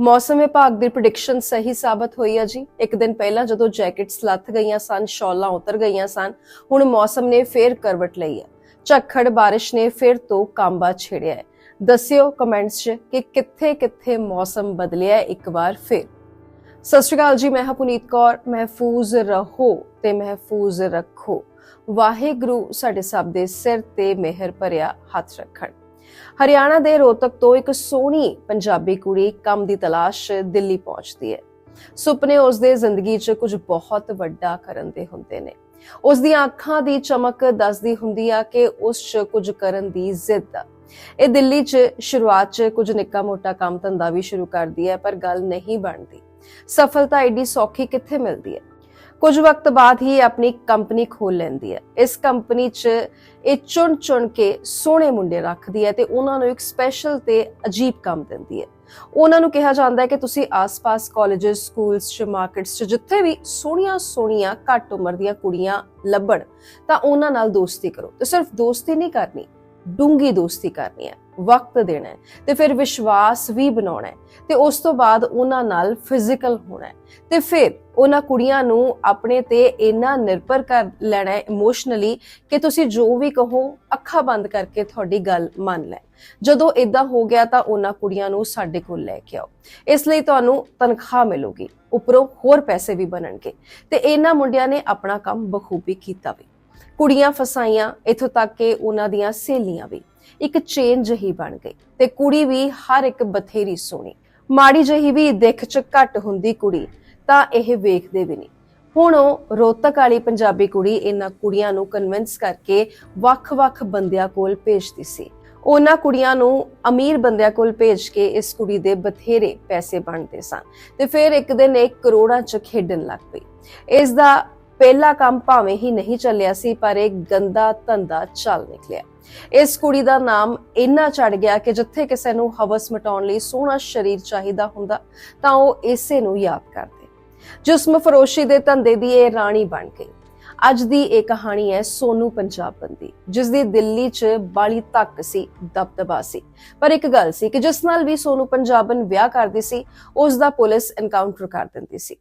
ਮੌਸਮ ਵਿਭਾਗ ਦੀ ਪ੍ਰੈਡਿਕਸ਼ਨ ਸਹੀ ਸਾਬਤ ਹੋਈ ਹੈ ਜੀ। ਇੱਕ ਦਿਨ ਪਹਿਲਾਂ ਜਦੋਂ ਜੈਕਟਸ ਲੱਥ ਗਈਆਂ ਸਨ, ਸ਼ਾਲਾਂ ਉਤਰ ਗਈਆਂ ਸਨ, ਹੁਣ ਮੌਸਮ ਨੇ ਫੇਰ ਕਰਵਟ ਲਈ ਹੈ ਝੱਖੜ ਬਾਰਿਸ਼ ਨੇ ਫਿਰ ਤੋਂ ਕਾਂਬਾ ਛੇੜਿਆ ਹੈ। ਦੱਸਿਓ ਕਮੈਂਟਸ 'ਚ ਕਿ ਕਿੱਥੇ-ਕਿੱਥੇ ਮੌਸਮ ਬਦਲਿਆ ਇੱਕ ਵਾਰ ਫੇਰ। ਸਤਿ ਸ਼੍ਰੀ ਅਕਾਲ ਜੀ, ਮੈਂ ਹਾਂ ਪੁਨੀਤ ਕੌਰ। ਮਹਿਫੂਜ਼ ਰਹੋ ਤੇ ਮਹਿਫੂਜ਼ ਰੱਖੋ। ਵਾਹਿਗੁਰੂ ਸਾਡੇ ਸਭ ਦੇ ਸਿਰ ਤੇ ਮਿਹਰ ਭਰਿਆ ਹੱਥ ਰੱਖਣ। ਹਰਿਆਣਾ ਦੇ ਰੋਹਤਕ ਤੋਂ ਇੱਕ ਸੋਹਣੀ ਪੰਜਾਬੀ ਕੁੜੀ ਕੰਮ ਦੀ ਤਲਾਸ਼ ਦਿੱਲੀ ਪਹੁੰਚਦੀ ਹੈ। ਸੁਪਨੇ ਉਸ ਦੇ ਜ਼ਿੰਦਗੀ 'ਚ ਕੁਝ ਬਹੁਤ ਵੱਡਾ ਕਰਨ ਦੇ ਹੁੰਦੇ ਨੇ। ਉਸ ਦੀਆਂ ਅੱਖਾਂ ਦੀ ਚਮਕ ਦੱਸਦੀ ਹੁੰਦੀ ਆ ਕਿ ਉਸ 'ਚ ਕੁਝ ਕਰਨ ਦੀ ਜ਼ਿੱਦ ਆ। ਇਹ ਦਿੱਲੀ 'ਚ ਸ਼ੁਰੂਆਤ 'ਚ ਕੁਝ ਨਿੱਕਾ ਮੋਟਾ ਕੰਮ ਧੰਦਾ ਵੀ ਸ਼ੁਰੂ ਕਰਦੀ ਹੈ, ਪਰ ਗੱਲ ਨਹੀਂ ਬਣਦੀ। ਸਫਲਤਾ ਐਡੀ ਸੌਖੀ ਕਿੱਥੇ ਮਿਲਦੀ ਹੈ? ਕੁਝ ਵਕਤ ਬਾਅਦ ਹੀ ਇਹ ਆਪਣੀ ਕੰਪਨੀ ਖੋਲ ਲੈਂਦੀ ਹੈ। ਇਸ ਕੰਪਨੀ 'ਚ ਇਹ ਚੁਣ ਚੁਣ ਕੇ ਸੋਹਣੇ ਮੁੰਡੇ ਰੱਖਦੀ ਹੈ ਤੇ ਉਹਨਾਂ ਨੂੰ ਇੱਕ ਸਪੈਸ਼ਲ ਤੇ ਅਜੀਬ ਕੰਮ ਦਿੰਦੀ ਹੈ। ਉਹਨਾਂ ਨੂੰ ਕਿਹਾ ਜਾਂਦਾ ਹੈ ਕਿ ਤੁਸੀਂ ਆਸ-ਪਾਸ ਕਾਲਜਸ ਸਕੂਲਸ ਚ ਮਾਰਕੀਟਸ ਚ ਜਿੱਥੇ ਵੀ ਸੋਹਣੀਆਂ ਸੋਹਣੀਆਂ ਘੱਟ ਉਮਰ ਦੀਆਂ ਕੁੜੀਆਂ ਲੱਭਣ ਤਾਂ ਉਹਨਾਂ ਨਾਲ ਦੋਸਤੀ ਕਰੋ। ਤੇ ਸਿਰਫ ਦੋਸਤੀ ਨਹੀਂ ਕਰਨੀ ਡੂੰਗੀ ਦੋਸਤੀ ਕਰਨੀ ਹੈ। ਵਕਤ ਦੇਣਾ ਹੈ ਤੇ ਫਿਰ ਵਿਸ਼ਵਾਸ ਵੀ ਬਣਾਉਣਾ ਹੈ ਤੇ ਉਸ ਤੋਂ ਬਾਅਦ ਉਹਨਾਂ ਨਾਲ ਫਿਜ਼ੀਕਲ ਹੋਣਾ ਹੈ ਤੇ ਫਿਰ ਉਹਨਾਂ ਕੁੜੀਆਂ ਨੂੰ ਆਪਣੇ ਤੇ ਇੰਨਾ ਨਿਰਭਰ ਕਰ ਲੈਣਾ ਹੈ ਇਮੋਸ਼ਨਲੀ ਕਿ ਤੁਸੀਂ ਜੋ ਵੀ ਕਹੋ, ਅੱਖਾਂ ਬੰਦ ਕਰਕੇ ਤੁਹਾਡੀ ਗੱਲ ਮੰਨ ਲੈ। ਜਦੋਂ ਇਦਾਂ ਹੋ ਗਿਆ ਤਾਂ ਉਹਨਾਂ ਕੁੜੀਆਂ ਨੂੰ ਸਾਡੇ ਕੋਲ ਲੈ ਕੇ ਆਓ। ਇਸ ਲਈ ਤੁਹਾਨੂੰ ਤਨਖਾਹ ਮਿਲੂਗੀ, ਉੱਪਰੋਂ ਹੋਰ ਪੈਸੇ ਵੀ ਬਣਨਗੇ ਤੇ ਇਹਨਾਂ ਮੁੰਡਿਆਂ ਨੇ ਆਪਣਾ ਕੰਮ ਬਖੂਬੀ ਕੀਤਾ ਵੀ। ਕੁੜੀਆਂ ਫਸਾਈਆਂ, ਇਥੋਂ ਤੱਕ ਕਿ ਉਹਨਾਂ ਦੀਆਂ ਸਹੇਲੀਆਂ ਵੀ। ਇੱਕ ਚੇਨ ਜਹੀ ਬਣ ਗਈ ਤੇ ਕੁੜੀ ਵੀ ਹਰ ਇੱਕ ਬਥੇਰੀ ਸੋਹਣੀ। ਮਾੜੀ ਜਹੀ ਵੀ ਦਿੱਖ ਚ ਘੱਟ ਹੁੰਦੀ ਕੁੜੀ, ਤਾਂ ਇਹ ਵੇਖਦੇ ਵੀ ਨਹੀਂ। ਹੁਣ ਉਹ ਰੋਹਤਕ ਵਾਲੀ ਪੰਜਾਬੀ ਕੁੜੀ ਇਹਨਾਂ ਕੁੜੀਆਂ ਨੂੰ ਕਨਵਿੰਸ ਕਰਕੇ ਵੱਖ-ਵੱਖ ਬੰਦਿਆਂ ਕੋਲ ਭੇਜਦੀ ਸੀ। ਉਹਨਾਂ ਕੁੜੀਆਂ ਨੂੰ ਅਮੀਰ ਬੰਦਿਆਂ ਕੋਲ ਭੇਜ ਕੇ ਇਸ ਕੁੜੀ ਦੇ ਬਥੇਰੇ ਪੈਸੇ ਬਣਦੇ ਸਨ ਤੇ ਫਿਰ ਇੱਕ ਦਿਨ ਇਹ ਕਰੋੜਾਂ ਚ ਖੇਡਣ ਲੱਗ ਪਈ। ਇਸ ਦਾ ਪਹਿਲਾ ਕੰਮ ਭਾਵੇਂ ਹੀ ਨਹੀਂ ਚੱਲਿਆ ਸੀ, ਪਰ ਇਹ ਗੰਦਾ ਧੰਦਾ ਚੱਲ ਨਿਕਲਿਆ। ਇਸ ਕੁੜੀ ਦਾ ਨਾਮ ਇੰਨਾ ਚੜ ਗਿਆ ਕਿ ਜਿੱਥੇ ਕਿਸੇ ਨੂੰ ਹਵਸ ਮਟਾਉਣ ਲਈ ਸੋਹਣਾ ਸਰੀਰ ਚਾਹੀਦਾ ਹੁੰਦਾ, ਤਾਂ ਉਹ ਇਸੇ ਨੂੰ ਯਾਦ ਕਰਦੇ। ਜਿਸਮ ਫਰੋਸ਼ੀ ਦੇ ਧੰਦੇ ਦੀ ਇਹ ਰਾਣੀ ਬਣ ਗਈ। ਅੱਜ ਦੀ ਇਹ ਕਹਾਣੀ ਹੈ ਸੋਨੂ ਪੰਜਾਬਨ ਦੀ ਜਿਸ ਦੀ ਦਿੱਲੀ 'ਚ ਬਾਲੀ ਤੱਕ ਸੀ, ਦਬਦਬਾ ਸੀ। ਪਰ ਇੱਕ ਗੱਲ ਸੀ ਕਿ ਜਿਸ ਨਾਲ ਵੀ ਸੋਨੂ ਪੰਜਾਬਨ ਵਿਆਹ ਕਰਦੀ ਸੀ, ਉਸ ਦਾ ਪੁਲਿਸ ਐਨਕਾਊਂਟਰ ਕਰ ਦਿੰਦੀ ਸੀ।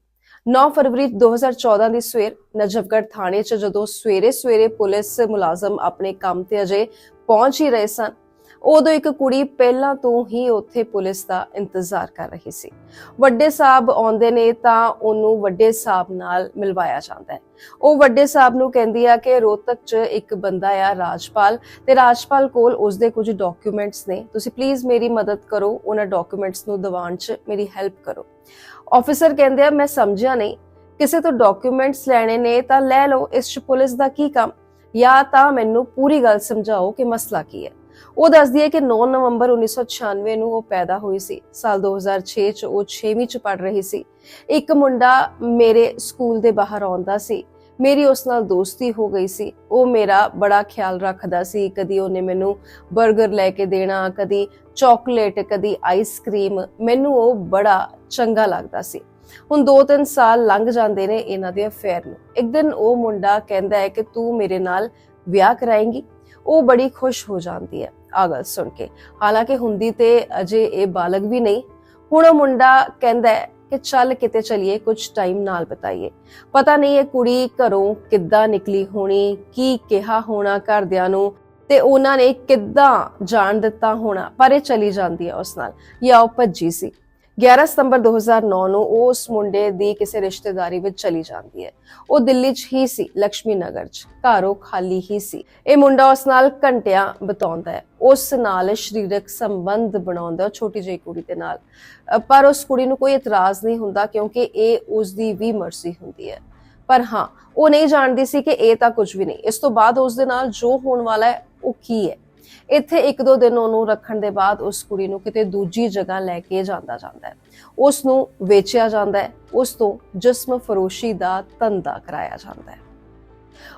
9 ਫਰਵਰੀ 2014 ਦੀ ਸਵੇਰ ਨਜਫਗੜ੍ਹ ਥਾਣੇ 'ਚ ਜਦੋਂ ਸਵੇਰੇ ਸਵੇਰੇ ਪੁਲਿਸ ਮੁਲਾਜ਼ਮ ਆਪਣੇ ਕੰਮ ਤੇ ਅਜੇ ਪਹੁੰਚ ਹੀ ਰਹੇ ਸਨ, ਉਦੋਂ ਇੱਕ ਕੁੜੀ ਪਹਿਲਾਂ ਤੋਂ ਹੀ ਉੱਥੇ ਪੁਲਿਸ ਦਾ ਇੰਤਜ਼ਾਰ ਕਰ ਰਹੀ ਸੀ। ਵੱਡੇ ਸਾਹਿਬ ਆਉਂਦੇ ਨੇ ਤਾਂ ਉਹਨੂੰ ਵੱਡੇ ਸਾਹਿਬ ਨਾਲ ਮਿਲਵਾਇਆ ਜਾਂਦਾ ਹੈ। ਉਹ ਵੱਡੇ ਸਾਹਿਬ ਨੂੰ ਕਹਿੰਦੀ ਆ ਕਿ ਰੋਹਤਕ 'ਚ ਇੱਕ ਬੰਦਾ ਆ ਰਾਜਪਾਲ ਤੇ ਰਾਜਪਾਲ ਕੋਲ ਉਸਦੇ ਕੁਝ ਡਾਕੂਮੈਂਟਸ ਨੇ। ਤੁਸੀਂ ਪਲੀਜ਼ ਮੇਰੀ ਮਦਦ ਕਰੋ, ਉਹਨਾਂ ਡਾਕੂਮੈਂਟਸ ਨੂੰ ਦਿਵਾਉਣ 'ਚ ਮੇਰੀ ਹੈਲਪ ਕਰੋ। ਆਫੀਸਰ ਕਹਿੰਦੇ ਆ, ਮੈਂ ਸਮਝਿਆ ਨਹੀਂ। ਕਿਸੇ ਤੋਂ ਡਾਕੂਮੈਂਟਸ ਲੈਣੇ ਨੇ ਤਾਂ ਲੈ ਲਓ, ਇਸ 'ਚ ਪੁਲਿਸ ਦਾ ਕੀ ਕੰਮ? ਜਾਂ ਤਾਂ ਮੈਨੂੰ ਪੂਰੀ ਗੱਲ ਸਮਝਾਓ ਕਿ ਮਸਲਾ ਕੀ ਹੈ। ਉਹ ਦੱਸਦੀ ਹੈ ਕਿ 9 ਨਵੰਬਰ 1996 ਨੂੰ ਉਹ ਪੈਦਾ ਹੋਈ ਸੀ। ਸਾਲ 2006 ਚ ਉਹ 6ਵੀਂ ਚ ਪੜ ਰਹੀ ਸੀ। ਇੱਕ ਮੁੰਡਾ ਮੇਰੇ ਸਕੂਲ ਦੇ ਬਾਹਰ ਆਉਂਦਾ ਸੀ। ਮੇਰੀ ਉਸ ਨਾਲ ਦੋਸਤੀ ਹੋ ਗਈ ਸੀ। ਉਹ ਮੇਰਾ ਬੜਾ ਖਿਆਲ ਰੱਖਦਾ ਸੀ। ਕਦੀ ਉਹਨੇ ਮੈਨੂੰ 버ਗਰ ਲੈ ਕੇ ਦੇਣਾ, ਕਦੀ ਚਾਕਲੇਟ, ਕਦੀ ਆਈਸ ਆਈਸਕ੍ਰੀਮ ਮੈਨੂੰ ਉਹ ਬੜਾ ਚੰਗਾ ਲੱਗਦਾ ਸੀ। ਹੁਣ 2-3 ਸਾਲ ਲੰਘ ਜਾਂਦੇ ਨੇ ਇਹਨਾਂ ਦੇ ਅਫੇਅਰ ਨੂੰ। ਇੱਕ ਦਿਨ ਉਹ ਮੁੰਡਾ ਕਹਿੰਦਾ ਹੈ ਕਿ ਤੂੰ ਮੇਰੇ ਨਾਲ ਵਿਆਹ ਕਰਾਏਂਗੀ। ਉਹ ਬੜੀ ਖੁਸ਼ ਹੋ ਜਾਂਦੀ ਹੈ ਆ ਗੱਲ ਸੁਣ ਕੇ। ਹਾਲਾਂਕਿ ਹੁੰਦੀ ਤੇ ਅਜੇ ਇਹ ਬਾਲਗ ਵੀ ਨਹੀਂ। ਹੁਣ ਉਹ ਮੁੰਡਾ ਕਹਿੰਦਾ ਕਿ ਚੱਲ ਕਿਤੇ ਚਲੀਏ ਕੁਝ ਟਾਈਮ ਨਾਲ ਬਤਾਈਏ। ਪਤਾ ਨਹੀਂ ਇਹ ਕੁੜੀ ਘਰੋਂ ਕਿੱਦਾਂ ਨਿਕਲੀ ਹੋਣੀ, ਕੀ ਕਿਹਾ ਹੋਣਾ ਘਰਦਿਆਂ ਨੂੰ ਤੇ ਉਹਨਾਂ ਨੇ ਕਿੱਦਾਂ ਜਾਣ ਦਿੱਤਾ ਹੋਣਾ, ਪਰ ਇਹ ਚਲੀ ਜਾਂਦੀ ਹੈ ਉਸ ਨਾਲ। ਜਾਂ ਉਹ ਭੱਜੀ ਸੀ। 11 ਸਤੰਬਰ 2009 ਨੂੰ ਉਹ ਉਸ ਮੁੰਡੇ ਦੀ ਕਿਸੇ ਰਿਸ਼ਤੇਦਾਰੀ ਵਿੱਚ ਚਲੀ ਜਾਂਦੀ ਹੈ। ਉਹ ਦਿੱਲੀ 'ਚ ਹੀ ਸੀ ਲక్ష్ਮੀ ਨਗਰ 'ਚ। ਘਰ ਉਹ ਖਾਲੀ ਹੀ ਸੀ। ਇਹ ਮੁੰਡਾ ਉਸ ਨਾਲ ਘੰਟਿਆਂ ਬਿਤਾਉਂਦਾ ਹੈ। ਉਸ ਨਾਲ ਸਰੀਰਕ ਸੰਬੰਧ ਬਣਾਉਂਦਾ ਛੋਟੀ ਜਿਹੀ ਕੁੜੀ ਦੇ ਨਾਲ। ਪਰ ਉਸ ਕੁੜੀ ਨੂੰ ਕੋਈ ਇਤਰਾਜ਼ ਨਹੀਂ ਹੁੰਦਾ ਕਿਉਂਕਿ ਇਹ ਉਸ ਦੀ ਵੀ ਮਰਜ਼ੀ ਹੁੰਦੀ ਹੈ। ਪਰ ਹਾਂ, ਉਹ ਨਹੀਂ ਜਾਣਦੀ ਸੀ ਕਿ ਇਹ ਤਾਂ ਕੁਝ ਵੀ ਨਹੀਂ। ਇਸ ਤੋਂ ਬਾਅਦ ਉਸ ਦੇ ਨਾਲ ਜੋ ਹੋਣ ਵਾਲਾ ਹੈ, ਉਹ ਕੀ ਹੈ? ਇੱਥੇ ਇੱਕ ਦੋ ਦਿਨ ਉਹਨੂੰ ਰੱਖਣ ਦੇ ਬਾਅਦ ਉਸ ਕੁੜੀ ਨੂੰ ਕਿਤੇ ਦੂਜੀ ਜਗ੍ਹਾ ਲੈ ਕੇ ਜਾਂਦਾ ਜਾਂਦਾ ਹੈ। ਉਸ ਨੂੰ ਵੇਚਿਆ ਜਾਂਦਾ ਹੈ, ਉਸ ਤੋਂ ਜਿਸਮ ਫਰੋਸ਼ੀ ਦਾ ਧੰਦਾ ਕਰਾਇਆ ਜਾਂਦਾ ਹੈ।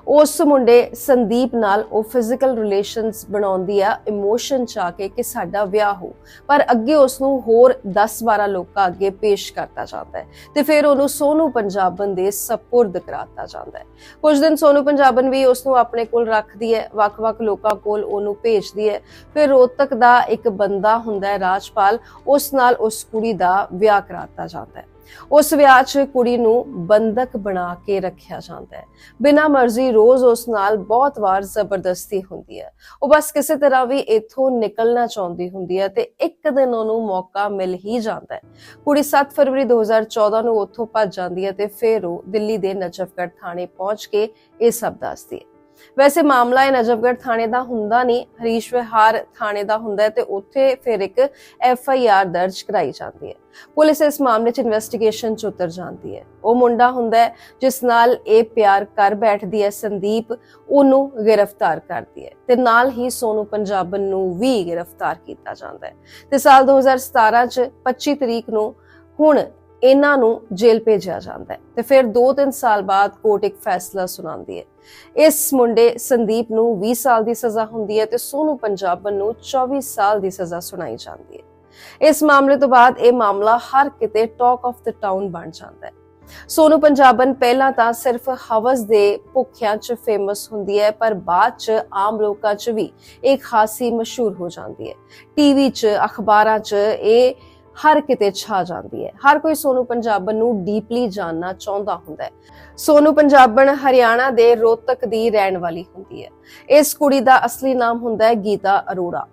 ਉਸ ਮੁੰਡੇ ਸੰਦੀਪ ਨਾਲ ਉਹ ਫਿਜ਼ੀਕਲ ਰਿਲੇਸ਼ਨਸ ਬਣਾਉਂਦੀ ਆ ਇਮੋਸ਼ਨ ਚ ਆ ਕੇ ਕਿ ਸਾਡਾ ਵਿਆਹ ਹੋ। ਪਰ ਅੱਗੇ ਉਸ ਨੂੰ ਹੋਰ 10-12 ਲੋਕਾਂ ਅੱਗੇ ਪੇਸ਼ ਕਰਤਾ ਜਾਂਦਾ ਹੈ ਤੇ ਫਿਰ ਉਹਨੂੰ ਸੋਨੂ ਪੰਜਾਬਨ ਦੇ ਸਪੁਰਦ ਕਰਾਤਾ ਜਾਂਦਾ ਹੈ। ਕੁਝ ਦਿਨ ਸੋਨੂ ਪੰਜਾਬਨ ਵੀ ਉਸ ਨੂੰ ਆਪਣੇ ਕੋਲ ਰੱਖਦੀ ਹੈ, ਵੱਖ-ਵੱਖ ਲੋਕਾਂ ਕੋਲ ਉਹਨੂੰ ਭੇਜਦੀ ਹੈ। ਫਿਰ ਰੋਹਤਕ ਦਾ ਇੱਕ ਬੰਦਾ ਹੁੰਦਾ ਹੈ ਰਾਜਪਾਲ, ਉਸ ਨਾਲ ਉਸ ਕੁੜੀ ਦਾ ਵਿਆਹ ਕਰਾਤਾ ਜਾਂਦਾ ਹੈ। ਉਸ ਵਿਆਹ 'ਚ ਕੁੜੀ ਨੂੰ ਬੰਦਕ ਬਣਾ ਕੇ ਰੱਖਿਆ ਜਾਂਦਾ ਹੈ। ਬਿਨਾਂ ਮਰਜ਼ੀ ਰੋਜ਼ ਉਸ ਨਾਲ ਬਹੁਤ ਵਾਰ ਜ਼ਬਰਦਸਤੀ ਹੁੰਦੀ ਹੈ। ਉਹ ਬਸ ਕਿਸੇ ਤਰ੍ਹਾਂ ਵੀ ਇੱਥੋਂ ਨਿਕਲਣਾ ਚਾਹੁੰਦੀ ਹੁੰਦੀ ਹੈ ਤੇ ਇੱਕ ਦਿਨ ਉਹਨੂੰ ਮੌਕਾ ਮਿਲ ਹੀ ਜਾਂਦਾ ਹੈ। ਕੁੜੀ 7 ਫਰਵਰੀ 2014 ਨੂੰ ਉੱਥੋਂ ਭੱਜ ਜਾਂਦੀ ਹੈ ਤੇ ਫਿਰ ਉਹ ਦਿੱਲੀ ਦੇ ਨਜਫਗੜ੍ਹ ਥਾਣੇ ਪਹੁੰਚ ਕੇ ਇਹ ਸਭ ਦੱਸਦੀ ਹੈ। ਵੈਸੇ ਮਾਮਲਾ ਇਹ ਨਜਫਗੜ੍ਹ ਥਾਣੇ ਦਾ ਹੁੰਦਾ ਨਹੀਂ, ਹਰੀਸ਼ ਵਿਹਾਰ ਥਾਣੇ ਦਾ ਹੁੰਦਾ ਤੇ ਉੱਥੇ ਫਿਰ ਇੱਕ ਐਫ ਆਈ ਆਰ ਦਰਜ ਕਰਾਈ ਜਾਂਦੀ ਹੈ। ਪੁਲਿਸ ਇਸ ਮਾਮਲੇ 'ਚ ਇਨਵੈਸਟੀਗੇਸ਼ਨ 'ਚ ਉਤਰ ਜਾਂਦੀ ਹੈ। ਉਹ ਮੁੰਡਾ ਹੁੰਦਾ ਹੈ ਜਿਸ ਨਾਲ ਇਹ ਪਿਆਰ ਕਰ ਬੈਠਦੀ ਹੈ, ਸੰਦੀਪ ਉਹਨੂੰ ਗ੍ਰਿਫਤਾਰ ਕਰਦੀ ਹੈ ਤੇ ਨਾਲ ਹੀ ਸੋਨੂ ਪੰਜਾਬਨ ਨੂੰ ਵੀ ਗ੍ਰਿਫਤਾਰ ਕੀਤਾ ਜਾਂਦਾ ਹੈ। ਤੇ ਸਾਲ 2017 'ਚ 25 ਤਰੀਕ ਨੂੰ ਹੁਣ ਇਹਨਾਂ ਨੂੰ ਜੇਲ੍ਹ ਭੇਜਿਆ ਜਾਂਦਾ ਹੈ। ਤੇ ਫਿਰ 2-3 ਸਾਲ ਬਾਅਦ ਕੋਰਟ ਇੱਕ ਫੈਸਲਾ ਸੁਣਾਉਂਦੀ ਹੈ। ਇਸ ਮੁੰਡੇ ਸੰਦੀਪ ਨੂੰ 20 ਸਾਲ ਦੀ ਸਜ਼ਾ ਹੁੰਦੀ ਹੈ ਤੇ ਸੋਨੂ ਪੰਜਾਬਨ ਨੂੰ 24 ਸਾਲ ਦੀ ਸਜ਼ਾ ਸੁਣਾਈ ਜਾਂਦੀ ਹੈ। ਇਸ ਮਾਮਲੇ ਤੋਂ ਬਾਅਦ ਇਹ ਮਾਮਲਾ ਹਰ ਕਿਤੇ ਟਾਕ ਆਫ ਦ ਟਾਊਨ ਬਣ ਜਾਂਦਾ ਹੈ। ਸੋਨੂ ਪੰਜਾਬਨ ਪਹਿਲਾਂ ਤਾਂ ਸਿਰਫ ਹਵਸ ਦੇ ਭੁੱਖਿਆਂ 'ਚ ਫੇਮਸ ਹੁੰਦੀ ਹੈ, ਪਰ ਬਾਅਦ 'ਚ ਆਮ ਲੋਕਾਂ 'ਚ ਵੀ ਇਹ ਖਾਸੀ ਮਸ਼ਹੂਰ ਹੋ ਜਾਂਦੀ ਹੈ। ਟੀਵੀ 'ਚ, ਅਖਬਾਰਾਂ 'ਚ ਇਹ ਹਰ ਕਿਤੇ ਛਾ ਜਾਂਦੀ ਹੈ। ਹਰ ਕੋਈ ਸੋਨੂ ਪੰਜਾਬਣ ਨੂੰ ਡੀਪਲੀ ਜਾਨਣਾ ਚਾਹੁੰਦਾ ਹੁੰਦਾ ਹੈ। ਸੋਨੂ ਪੰਜਾਬਣ ਹਰਿਆਣਾ ਦੇ ਰੋਹਤਕ ਦੀ ਰਹਿਣ ਵਾਲੀ ਹੁੰਦੀ ਹੈ। ਇਸ ਕੁੜੀ ਦਾ ਅਸਲੀ ਨਾਮ ਹੁੰਦਾ ਹੈ ਗੀਤਾ ਅਰੋੜਾ।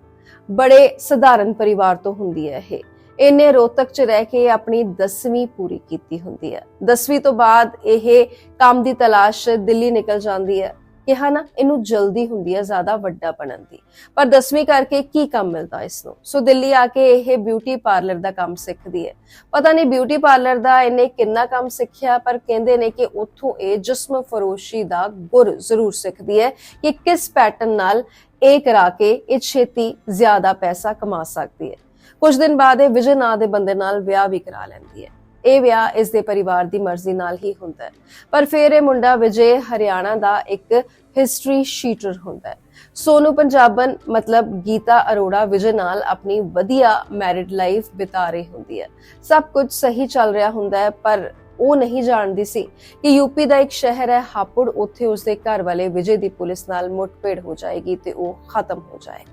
ਬੜੇ ਸਧਾਰਨ ਪਰਿਵਾਰ ਤੋਂ ਹੁੰਦੀ ਹੈ ਇਹ। ਇਹਨੇ ਰੋਹਤਕ 'ਚ ਰਹਿ ਕੇ ਆਪਣੀ 10ਵੀਂ ਪੂਰੀ ਕੀਤੀ ਹੁੰਦੀ ਹੈ। 10ਵੀਂ ਤੋਂ ਬਾਅਦ ਇਹ ਕੰਮ ਦੀ ਤਲਾਸ਼ ਦਿੱਲੀ ਨਿਕਲ ਜਾਂਦੀ ਹੈ। ਕਿਹਾ ਨਾ, ਇਹਨੂੰ ਜਲਦੀ ਹੁੰਦੀ ਹੈ ਜ਼ਿਆਦਾ ਵੱਡਾ ਬਣਨ ਦੀ। ਪਰ 10ਵੀਂ ਕਰਕੇ ਕੀ ਕੰਮ ਮਿਲਦਾ ਇਸ ਨੂੰ ਸੋ ਦਿੱਲੀ ਆ ਕੇ ਇਹ ਬਿਊਟੀ ਪਾਰਲਰ ਦਾ ਕੰਮ ਸਿੱਖਦੀ ਹੈ। ਪਤਾ ਨਹੀਂ ਬਿਊਟੀ ਪਾਰਲਰ ਦਾ ਇਹਨੇ ਕਿੰਨਾ ਕੰਮ ਸਿੱਖਿਆ, ਪਰ ਕਹਿੰਦੇ ਨੇ ਕਿ ਉੱਥੋਂ ਇਹ ਜਿਸਮ ਫਰੋਸ਼ੀ ਦਾ ਗੁਰ ਜ਼ਰੂਰ ਸਿੱਖਦੀ ਹੈ ਕਿ ਕਿਸ ਪੈਟਰਨ ਨਾਲ ਇਹ ਕਰਾ ਕੇ ਇਹ ਛੇਤੀ ਜ਼ਿਆਦਾ ਪੈਸਾ ਕਮਾ ਸਕਦੀ ਹੈ। ਕੁਝ ਦਿਨ ਬਾਅਦ ਇਹ ਵਿਜੇ ਨਾਂ ਦੇ ਬੰਦੇ ਨਾਲ ਵਿਆਹ ਵੀ ਕਰਾ ਲੈਂਦੀ ਹੈ। ਇਹ ਵਿਆਹ ਇਸ ਦੇ ਪਰਿਵਾਰ ਦੀ ਮਰਜ਼ੀ ਨਾਲ ਹੀ ਹੁੰਦਾ ਹੈ। ਪਰ ਫਿਰ ਇਹ ਮੁੰਡਾ ਵਿਜੇ ਹਰਿਆਣਾ ਦਾ ਇੱਕ ਹਿਸਟਰੀ ਸ਼ੀਟਰ ਹੁੰਦਾ ਹੈ। ਸੋਨੂ ਪੰਜਾਬਨ ਮਤਲਬ ਗੀਤਾ ਅਰੋੜਾ ਵਿਜੇ ਨਾਲ ਆਪਣੀ ਵਧੀਆ ਮੈਰਿਡ ਲਾਈਫ ਬਿਤਾ ਰਹੀ ਹੁੰਦੀ ਹੈ। ਸਭ ਕੁਝ ਸਹੀ ਚੱਲ ਰਿਹਾ ਹੁੰਦਾ ਹੈ, ਪਰ ਉਹ ਨਹੀਂ ਜਾਣਦੀ ਸੀ ਕਿ ਯੂਪੀ ਦਾ ਇੱਕ ਸ਼ਹਿਰ ਹੈ, ਹਾਪੁੜ, ਉੱਥੇ ਉਸਦੇ ਘਰ ਵਾਲੇ ਵਿਜੇ ਦੀ ਪੁਲਿਸ ਨਾਲ ਮੁੱਠਭੇੜ ਹੋ ਜਾਏਗੀ ਤੇ ਉਹ ਖਤਮ ਹੋ ਜਾਏਗਾ।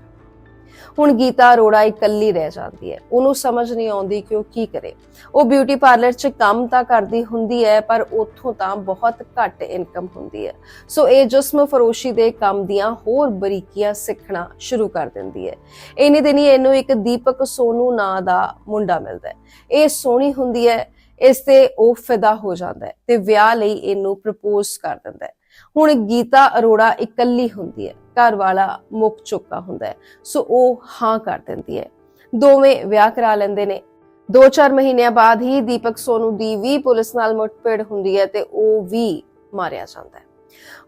ਹੁਣ ਗੀਤਾ ਅਰੋੜਾ ਇਕੱਲੀ ਰਹਿ ਜਾਂਦੀ ਹੈ। ਉਹਨੂੰ ਸਮਝ ਨਹੀਂ ਆਉਂਦੀ ਕਿ ਉਹ ਕੀ ਕਰੇ। ਉਹ ਬਿਊਟੀ ਪਾਰਲਰ 'ਚ ਕੰਮ ਤਾਂ ਕਰਦੀ ਹੁੰਦੀ ਹੈ, ਪਰ ਉੱਥੋਂ ਤਾਂ ਬਹੁਤ ਘੱਟ ਇਨਕਮ ਹੁੰਦੀ ਹੈ। ਸੋ ਇਹ ਜਿਸਮ ਫਰੋਸ਼ੀ ਦੇ ਕੰਮ ਦੀਆਂ ਹੋਰ ਬਰੀਕੀਆਂ ਸਿੱਖਣਾ ਸ਼ੁਰੂ ਕਰ ਦਿੰਦੀ ਹੈ। ਇਨੀ ਦਿਨੀ ਇਹਨੂੰ ਇੱਕ ਦੀਪਕ ਸੋਨੂ ਨਾਂ ਦਾ ਮੁੰਡਾ ਮਿਲਦਾ ਹੈ। ਇਹ ਸੋਹਣੀ ਹੁੰਦੀ ਹੈ, ਇਸ ਤੇ ਉਹ ਫਿਦਾ ਹੋ ਜਾਂਦਾ ਹੈ ਤੇ ਵਿਆਹ ਲਈ ਇਹਨੂੰ ਪ੍ਰਪੋਜ਼ ਕਰ ਦਿੰਦਾ ਹੈ। ਹੁਣ ਗੀਤਾ ਅਰੋੜਾ ਇਕੱਲੀ ਹੁੰਦੀ ਹੈ। ਘਰ ਵਾਲਾ ਮੁੱਕ ਚੁੱਕਾ ਹੁੰਦਾ ਹੈ। ਸੋ ਉਹ ਹਾਂ ਕਰ ਦਿੰਦੀ ਹੈ। ਦੋਵੇਂ ਵਿਆਹ ਕਰਾ ਲੈਂਦੇ ਨੇ। 2-4 ਮਹੀਨਿਆਂ ਬਾਅਦ ਹੀ ਦੀਪਕ ਸੋਨੂ ਦੀ ਵੀ ਪੁਲਿਸ ਨਾਲ ਮੁੱਠਭੇੜ ਹੁੰਦੀ ਹੈ ਤੇ ਉਹ ਵੀ ਮਾਰਿਆ ਜਾਂਦਾ ਹੈ।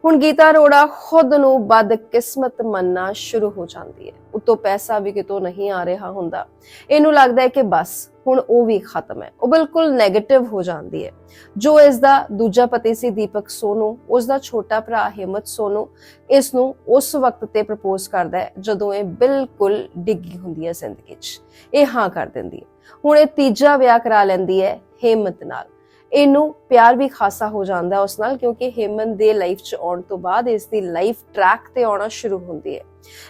ਹੁਣ ਗੀਤਾ ਅਰੋੜਾ ਖੁਦ ਨੂੰ ਬਦਕਿਸਮਤ ਮੰਨਣਾ ਸ਼ੁਰੂ ਹੋ ਜਾਂਦੀ ਹੈ। ਉਤੋਂ ਪੈਸਾ ਵੀ ਕਿਤੋਂ ਨਹੀਂ ਆ ਰਿਹਾ ਹੁੰਦਾ। ਇਹਨੂੰ ਲੱਗਦਾ ਹੈ ਕਿ ਬਸ, ਹੁਣ ਉਹ ਵੀ ਖਤਮ ਹੈ। ਉਹ ਬਿਲਕੁਲ 네ਗੇਟਿਵ ਹੋ ਜਾਂਦੀ ਹੈ। ਜੋ ਇਸ ਦਾ ਦੂਜਾ ਪਤੀ ਸੀ ਦੀਪਕ ਸੋਨੂ, ਉਸ ਦਾ ਛੋਟਾ ਭਰਾ ਹਿੰਮਤ ਸੋਨੂ, ਇਸ ਨੂੰ ਉਸ ਵਕਤ ਤੇ ਪ੍ਰਪੋਜ਼ ਕਰਦਾ ਹੈ ਜਦੋਂ ਇਹ ਬਿਲਕੁਲ ਡਿੱਗੀ ਹੁੰਦੀ ਹੈ ਜ਼ਿੰਦਗੀ 'ਚ। ਇਹ ਹਾਂ ਕਰ ਦਿੰਦੀ ਹੈ। ਹੁਣ ਇਹ ਤੀਜਾ ਵਿਆਹ ਕਰਾ ਲੈਂਦੀ ਹੈ ਹਿੰਮਤ ਨਾਲ। ਇਹਨੂੰ ਪਿਆਰ ਵੀ ਖਾਸਾ ਹੋ ਜਾਂਦਾ ਉਸ ਨਾਲ, ਕਿਉਂਕਿ ਹਿੰਮਤ ਦੇ ਲਾਈਫ 'ਚ ਆਉਣ ਤੋਂ ਬਾਅਦ ਇਸ ਦੀ ਲਾਈਫ ਟਰੈਕ ਤੇ ਆਉਣਾ ਸ਼ੁਰੂ ਹੁੰਦੀ ਹੈ।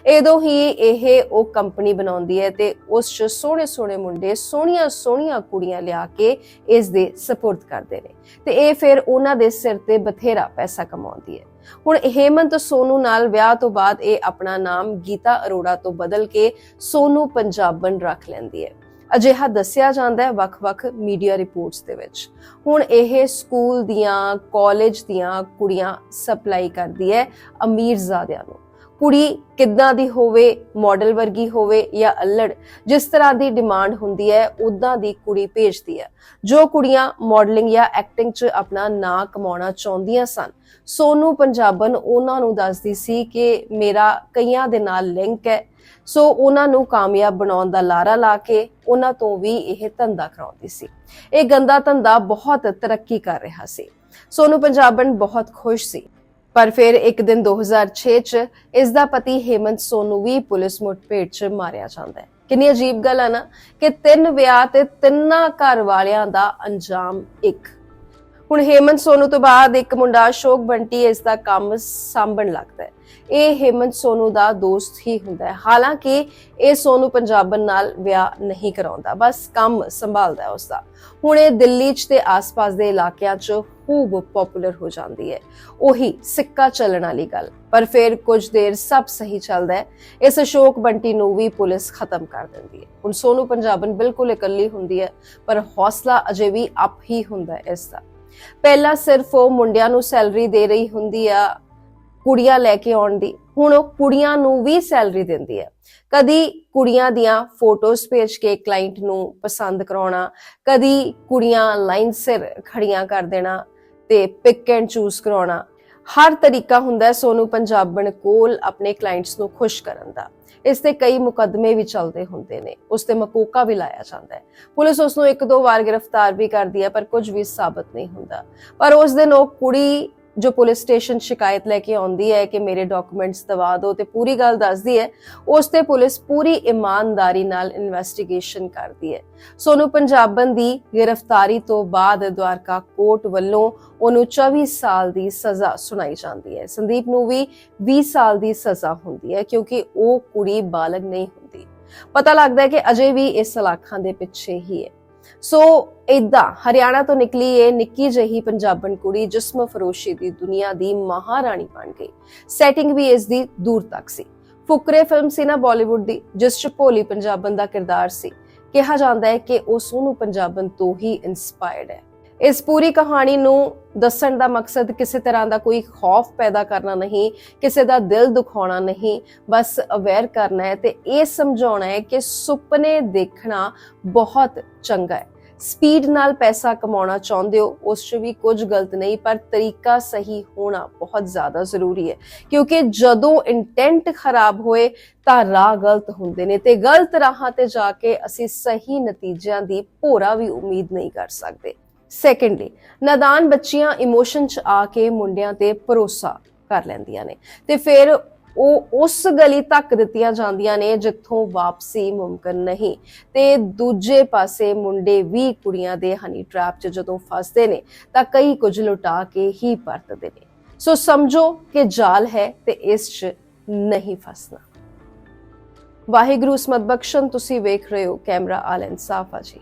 ਇਦੋਂ ਹੀ ਇਹ ਉਹ ਕੰਪਨੀ ਬਣਾਉਂਦੀ ਹੈ ਤੇ ਉਸ 'ਚ ਸੋਹਣੇ ਸੋਹਣੇ ਮੁੰਡੇ, ਸੋਹਣੀਆਂ ਸੋਹਣੀਆਂ ਕੁੜੀਆਂ ਲਿਆ ਕੇ ਇਸ ਦੇ ਸਪੋਰਟ ਕਰਦੇ ਨੇ। ਤੇ ਇਹ ਫਿਰ ਉਹਨਾਂ ਦੇ ਸਿਰ ਤੇ ਬਥੇਰਾ ਪੈਸਾ ਕਮਾਉਂਦੀ ਹੈ। ਹੁਣ ਹੇਮੰਤ ਸੋਨੂ ਨਾਲ ਵਿਆਹ ਤੋਂ ਬਾਅਦ ਇਹ ਆਪਣਾ ਨਾਮ ਗੀਤਾ ਅਰੋੜਾ ਤੋਂ ਬਦਲ ਕੇ ਸੋਨੂ ਪੰਜਾਬਨ ਰੱਖ ਲੈਂਦੀ ਹੈ। ਅਜਿਹਾ ਦੱਸਿਆ ਜਾਂਦਾ ਹੈ ਵੱਖ-ਵੱਖ ਮੀਡੀਆ ਰਿਪੋਰਟਸ ਦੇ ਵਿੱਚ। ਹੁਣ ਇਹ ਸਕੂਲ ਦੀਆਂ, ਕਾਲਜ ਦੀਆਂ ਕੁੜੀਆਂ ਸਪਲਾਈ ਕਰਦੀ ਹੈ ਅਮੀਰ ਅਮੀਰਜ਼ਾਦਿਆਂ ਨੂੰ। ਕੁੜੀ ਕਿੱਦਾਂ ਦੀ ਹੋਵੇ, ਮਾਡਲ ਵਰਗੀ ਹੋਵੇ ਜਾਂ ਅਲੜ, ਜਿਸ ਤਰ੍ਹਾਂ ਦੀ ਡਿਮਾਂਡ ਹੁੰਦੀ ਹੈ ਉਦਾਂ ਦੀ ਕੁੜੀ ਭੇਜਦੀ ਹੈ। ਜੋ ਕੁੜੀਆਂ ਮਾਡਲਿੰਗ ਜਾਂ ਐਕਟਿੰਗ 'ਚ ਆਪਣਾ ਨਾਂ ਕਮਾਉਣਾ ਚਾਹੁੰਦੀਆਂ ਸਨ, ਸੋਨੂ ਪੰਜਾਬਨ ਉਹਨਾਂ ਨੂੰ ਦੱਸਦੀ ਸੀ ਕਿ ਮੇਰਾ ਕਈਆਂ ਦੇ ਨਾਲ ਲਿੰਕ ਹੈ ਸੋ ਉਹਨਾਂ ਨੂੰ ਕਾਮਯਾਬ ਬਣਾਉਣ ਦਾ ਲਾਰਾ ਲਾ ਕੇ ਉਹਨਾਂ ਤੋਂ ਵੀ ਇਹ ਧੰਦਾ ਕਰਾਉਂਦੀ ਸੀ। ਇਹ ਗੰਦਾ ਧੰਦਾ ਬਹੁਤ ਤਰੱਕੀ ਕਰ ਰਿਹਾ ਸੀ। ਸੋਨੂ ਪੰਜਾਬਣ ਬਹੁਤ ਖੁਸ਼ ਸੀ। ਪਰ ਫਿਰ ਇੱਕ ਦਿਨ 2006 ਚ ਇਸ ਦਾ ਪਤੀ ਹੇਮੰਤ ਸੋਨੂ ਵੀ ਪੁਲਿਸ ਮੁੱਠਭੇੜ ਚ ਮਾਰਿਆ ਜਾਂਦਾ ਹੈ। ਕਿੰਨੀ ਅਜੀਬ ਗੱਲ ਹੈ ਨਾ ਕਿ ਤਿੰਨ ਵਿਆਹ ਤੇ ਤਿੰਨਾਂ ਘਰ ਵਾਲਿਆਂ ਦਾ ਅੰਜਾਮ ਇੱਕ ਹੁਣ ਹੇਮੰਤ ਸੋਨੂ ਤੋਂ ਬਾਅਦ ਇੱਕ ਮੁੰਡਾ ਅਸ਼ੋਕ ਬੰਟੀ ਇਸ ਦਾ ਕੰਮ ਸਾਂਭਣ ਲੱਗਦਾ ਹੈ। ਇਹ ਹੇਮੰਤ ਸੋਨੂ ਦਾ ਦੋਸਤ ਹੀ ਹੁੰਦਾ ਹੈ। ਹਾਲਾਂਕਿ ਇਹ ਸੋਨੂ ਪੰਜਾਬਨ ਨਾਲ ਵਿਆਹ ਨਹੀਂ ਕਰਾਉਂਦਾ, ਬਸ ਕੰਮ ਸੰਭਾਲਦਾ ਹੈ ਉਸਦਾ। ਹੁਣ ਇਹ ਦਿੱਲੀ 'ਚ ਤੇ ਆਸ-ਪਾਸ ਦੇ ਇਲਾਕਿਆਂ 'ਚ ਖੂਬ ਪਪੂਲਰ ਹੋ ਜਾਂਦੀ ਹੈ। ਉਹੀ ਸਿੱਕਾ ਚੱਲਣ ਵਾਲੀ ਗੱਲ। ਪਰ ਫਿਰ ਕੁਝ ਦੇਰ ਸਭ ਸਹੀ ਚੱਲਦਾ ਹੈ। ਇਸ ਅਸ਼ੋਕ ਬੰਟੀ ਨੂੰ ਵੀ ਪੁਲਿਸ ਖਤਮ ਕਰ ਦਿੰਦੀ ਹੈ। ਹੁਣ ਸੋਨੂ ਪੰਜਾਬਨ ਬਿਲਕੁਲ ਇਕੱਲੀ ਹੁੰਦੀ ਹੈ, ਪਰ ਹੌਸਲਾ ਅਜੇ ਵੀ ਅਪ ਹੀ ਹੁੰਦਾ ਹੈ ਇਸ ਦਾ। ਪਹਿਲਾਂ ਸਿਰਫ ਉਹ ਮੁੰਡਿਆਂ ਨੂੰ ਸੈਲਰੀ ਦੇ ਰਹੀ ਹੁੰਦੀ ਆ, ਕੁੜੀਆਂ ਲੈ ਕੇ ਆਉਣ ਦੀ। ਹੁਣ ਉਹ ਕੁੜੀਆਂ ਨੂੰ ਵੀ ਸੈਲਰੀ ਦਿੰਦੀ ਹੈ ਕਦੀ ਕੁੜੀਆਂ ਦੀਆਂ ਫੋਟੋਜ਼ ਭੇਜ ਕੇ ਕਲਾਇੰਟ ਨੂੰ ਪਸੰਦ ਕਰਾਉਣਾ, ਕਦੀ ਕੁੜੀਆਂ ਲਾਈਨ ਸਿਰ ਖੜੀਆਂ ਕਰ ਦੇਣਾ ਤੇ ਪਿਕ ਐਂਡ ਚੂਜ਼ ਕਰਾਉਣਾ। ਹਰ ਤਰੀਕਾ ਹੁੰਦਾ ਹੈ ਸੋਨੂ ਪੰਜਾਬਣ ਕੋਲ ਆਪਣੇ ਕਲਾਇੰਟਸ ਨੂੰ ਖੁਸ਼ ਕਰਨ ਦਾ। ਇਸ ਤੇ ਕਈ ਮੁਕੱਦਮੇ ਵੀ ਚੱਲਦੇ ਹੁੰਦੇ ਨੇ। ਉਸ ਤੇ ਮਕੋਕਾ ਵੀ ਲਾਇਆ ਜਾਂਦਾ ਹੈ। ਪੁਲਿਸ ਉਸ ਨੂੰ ਇੱਕ ਦੋ ਵਾਰ ਗ੍ਰਿਫਤਾਰ ਵੀ ਕਰਦੀ ਹੈ, ਪਰ ਕੁਝ ਵੀ ਸਾਬਤ ਨਹੀਂ ਹੁੰਦਾ। ਪਰ ਉਸ ਦਿਨ ਉਹ ਕੁੜੀ ਜੋ ਪੁਲਿਸ ਸਟੇਸ਼ਨ ਸ਼ਿਕਾਇਤ ਲੈ ਕੇ ਆਉਂਦੀ ਹੈ ਕਿ ਮੇਰੇ ਡਾਕੂਮੈਂਟਸ ਦਵਾ ਦਿਓ ਤੇ ਪੂਰੀ ਗੱਲ ਦੱਸਦੀ ਹੈ, ਉਸ ਤੇ ਪੁਲਿਸ ਪੂਰੀ ਇਮਾਨਦਾਰੀ ਨਾਲ ਇਨਵੈਸਟੀਗੇਸ਼ਨ ਕਰਦੀ ਹੈ। ਸੋਨੂ ਪੰਜਾਬਨ ਦੀ ਗ੍ਰਿਫਤਾਰੀ ਤੋਂ ਬਾਅਦ ਦਵਾਰਕਾ ਕੋਰਟ ਵੱਲੋਂ ਉਹਨੂੰ 24 ਸਾਲ ਦੀ ਸਜ਼ਾ ਸੁਣਾਈ ਜਾਂਦੀ ਹੈ। ਸੰਦੀਪ ਨੂੰ ਵੀ 20 ਸਾਲ ਦੀ ਸਜ਼ਾ ਹੁੰਦੀ ਹੈ ਕਿਉਂਕਿ ਉਹ ਕੁੜੀ ਬਾਲਗ ਨਹੀਂ ਹੁੰਦੀ। ਪਤਾ ਲੱਗਦਾ ਹੈ ਕਿ ਅਜੇ ਵੀ ਇਸ ਸਲਾਖਾਂ ਦੇ ਪਿੱਛੇ ਹੀ ਹੈ। ਸੋ ਇਦਾਂ ਹਰਿਆਣਾ ਤੋਂ ਨਿਕਲੀ ਇਹ ਨਿੱਕੀ ਜਹੀ ਪੰਜਾਬਣ ਕੁੜੀ ਜਿਸਮ ਫਰੋਸ਼ੀ ਦੀ ਦੁਨੀਆ ਦੀ ਮਹਾਰਾਣੀ ਬਣ ਗਈ। ਸੈਟਿੰਗ ਵੀ ਇਸ ਦੀ ਦੂਰ ਤੱਕ ਸੀ। ਫੁਕਰੇ ਫਿਲਮ ਸੀ ਨਾ ਬਾਲੀਵੁੱਡ ਦੀ, ਜਿਸ ਚ ਭੋਲੀ ਪੰਜਾਬਣ ਦਾ ਕਿਰਦਾਰ ਸੀ। ਕਿਹਾ ਜਾਂਦਾ ਹੈ ਕਿ ਉਹ ਸੋਨੂੰ ਪੰਜਾਬਣ ਤੋਂ ਹੀ ਇਨਸਪਾਇਰਡ ਹੈ। ਇਸ ਪੂਰੀ ਕਹਾਣੀ ਨੂੰ ਦੱਸਣ ਦਾ ਮਕਸਦ ਕਿਸੇ ਤਰ੍ਹਾਂ ਦਾ ਕੋਈ ਖੌਫ ਪੈਦਾ ਕਰਨਾ ਨਹੀਂ, ਕਿਸੇ ਦਾ ਦਿਲ ਦੁਖਾਉਣਾ ਨਹੀਂ, ਬਸ ਅਵੇਅਰ ਕਰਨਾ ਹੈ ਤੇ ਇਹ ਸਮਝਾਉਣਾ ਹੈ ਕਿ ਸੁਪਨੇ ਦੇਖਣਾ ਬਹੁਤ ਚੰਗਾ ਹੈ। ਸਪੀਡ ਨਾਲ ਪੈਸਾ ਕਮਾਉਣਾ ਚਾਹੁੰਦੇ ਹੋ, ਉਸ 'ਚ ਵੀ ਕੁਝ ਗਲਤ ਨਹੀਂ, ਪਰ ਤਰੀਕਾ ਸਹੀ ਹੋਣਾ ਬਹੁਤ ਜ਼ਿਆਦਾ ਜ਼ਰੂਰੀ ਹੈ। ਕਿਉਂਕਿ ਜਦੋਂ ਇੰਟੈਂਟ ਖਰਾਬ ਹੋਏ ਤਾਂ ਰਾਹ ਗਲਤ ਹੁੰਦੇ ਨੇ ਤੇ ਗਲਤ ਰਾਹਾਂ ਤੇ ਜਾ ਕੇ ਅਸੀਂ ਸਹੀ ਨਤੀਜਿਆਂ ਦੀ ਭੋਰਾ ਵੀ ਉਮੀਦ ਨਹੀਂ ਕਰ ਸਕਦੇ। ਸੈਕੰਡਲੀ ਨਾਦਾਨ ਬੱਚੀਆਂ ਇਮੋਸ਼ਨ 'ਚ ਆ ਕੇ ਮੁੰਡਿਆਂ ਤੇ ਭਰੋਸਾ ਕਰ ਲੈਂਦੀਆਂ ਨੇ। ਤੇ ਫਿਰ ਉਹ ਉਸ ਗਲੀ ਤੱਕ ਦਿੱਤੀਆਂ ਜਾਂਦੀਆਂ ਨੇ ਜਿੱਥੋਂ ਵਾਪਸੀ ਮੁਮਕਨ ਨਹੀਂ। ਤੇ ਦੂਜੇ ਪਾਸੇ ਮੁੰਡੇ ਵੀ ਕੁੜੀਆਂ ਦੇ ਹਨੀ ਟ੍ਰੈਪ 'ਚ ਜਦੋਂ ਫਸਦੇ ਨੇ, ਤਾਂ ਕਈ ਕੁਝ ਲੁਟਾ ਕੇ ਹੀ ਪਰਤਦੇ ਨੇ। ਸੋ ਸਮਝੋ ਕਿ ਜਾਲ ਹੈ ਤੇ ਇਸ 'ਚ ਨਹੀਂ ਫਸਣਾ। ਵਾਹਿਗੁਰੂ ਸਮਤ ਬਖਸ਼ਣ ਤੁਸੀਂ ਵੇਖ ਰਹੇ ਹੋ ਕੈਮਰਾ ਆਲ ਇਨਸਾਫ ਜੀ